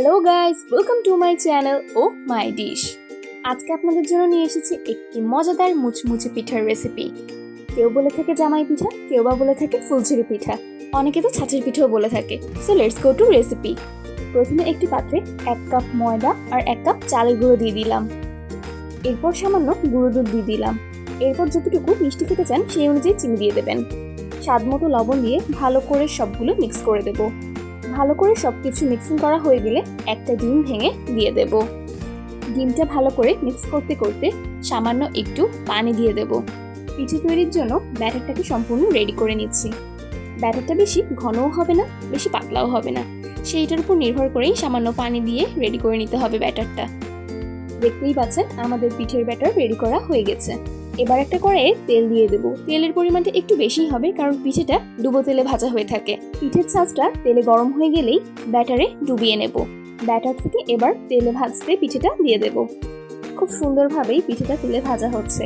Hello guys welcome to my channel oh my dish আজকে আপনাদের জন্য নিয়ে এসেছি একটি মজাদার মুচমুচে পিঠার রেসিপি কেউ বলে থাকে জামাই পিঠা, কেউ বা বলে থাকে ফুলঝুরি পিঠা। অনেকে তো ছাঁচের পিঠাও বলে থাকে। So let's go to recipe প্রথমে একটি পাত্রে এক কাপ ময়দা আর এক কাপ চালের গুঁড়ো দিয়ে দিলাম। এরপর সামান্য গুঁড়ো দুধ দিয়ে দিলাম। এরপর যতটুকু মিষ্টি খেতে চান সেই অনুযায়ী চিনি দিয়ে দেবেন। স্বাদ মতো লবণ দিয়ে ভালো করে সবগুলো মিক্স করে দেবো। ভালো করে সব কিছু মিক্সিং করা হয়ে গেলে একটা ডিম ভেঙে দিয়ে দেব। ডিমটা ভালো করে মিক্স করতে করতে সামান্য একটু পানি দিয়ে দেব। পিঠে তৈরির জন্য ব্যাটারটাকে সম্পূর্ণ রেডি করে নিচ্ছি। ব্যাটারটা বেশি ঘনও হবে না, বেশি পাতলাও হবে না। সেইটার উপর নির্ভর করেই সামান্য পানি দিয়ে রেডি করে নিতে হবে ব্যাটারটা। দেখতেই পাচ্ছেন, আমাদের পিঠের ব্যাটার রেডি করা হয়ে গেছে। এবার একটা কড়াইয়ে তেল দিয়ে দেবো। তেলের পরিমাণটা একটু বেশিই হবে কারণ পিঠেটা ডুবো তেলে ভাজা হয়ে থাকে। পিঠের ছাঁচটা তেলে গরম হয়ে গেলেই ব্যাটারে ডুবিয়ে নেব। ব্যাটার থেকে এবার তেলে ভাজতে পিঠেটা দিয়ে দেব। খুব সুন্দরভাবেই পিঠেটা তেলে ভাজা হচ্ছে।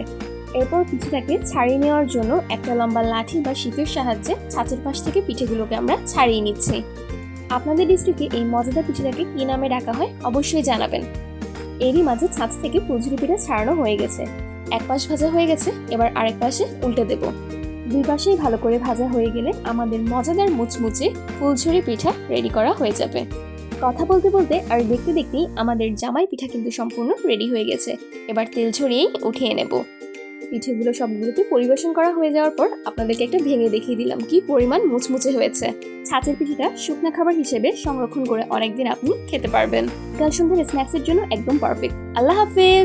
এরপর পিঠেটাকে ছাড়িয়ে নেওয়ার জন্য একটা লম্বা লাঠি বা শীতের সাহায্যে ছাঁচের পাশ থেকে পিঠেগুলোকে আমরা ছাড়িয়ে নিচ্ছি। আপনাদের ডিস্ট্রিক্টে এই মজাদার পিঠেটাকে কী নামে ডাকা হয় অবশ্যই জানাবেন। এরই মাঝে ছাঁচ থেকে পুজুরি পিঠা ছাড়ানো হয়ে গেছে। এক পাশ ভাজা হয়ে গেছে, এবার আরেক পাশে উল্টে দেব। দুই পাশেই ভালো করে ভাজা হয়ে গেলে আমাদের মজাদার মুচমুচে ফুলঝুরি পিঠা রেডি করা হয়ে যাবে। কথা বলতে বলতে আর দেখতে দেখতেই আমাদের জামাই পিঠা কিন্তু সম্পূর্ণ রেডি হয়ে গেছে। এবার তেল ছড়িয়েই উঠিয়ে নেব। পিঠেগুলো সবগুলোকে পরিবেশন করা হয়ে যাওয়ার পর আপনাদেরকে একটা ভেঙে দেখিয়ে দিলাম কি পরিমাণ মুচমুচে হয়েছে। ছাঁচের পিঠেটা শুকনো খাবার হিসেবে সংরক্ষণ করে অনেকদিন আপনি খেতে পারবেন। কাল সন্ধ্যার স্ন্যাক্সের জন্য একদম পারফেক্ট আল্লাহ হাফেজ!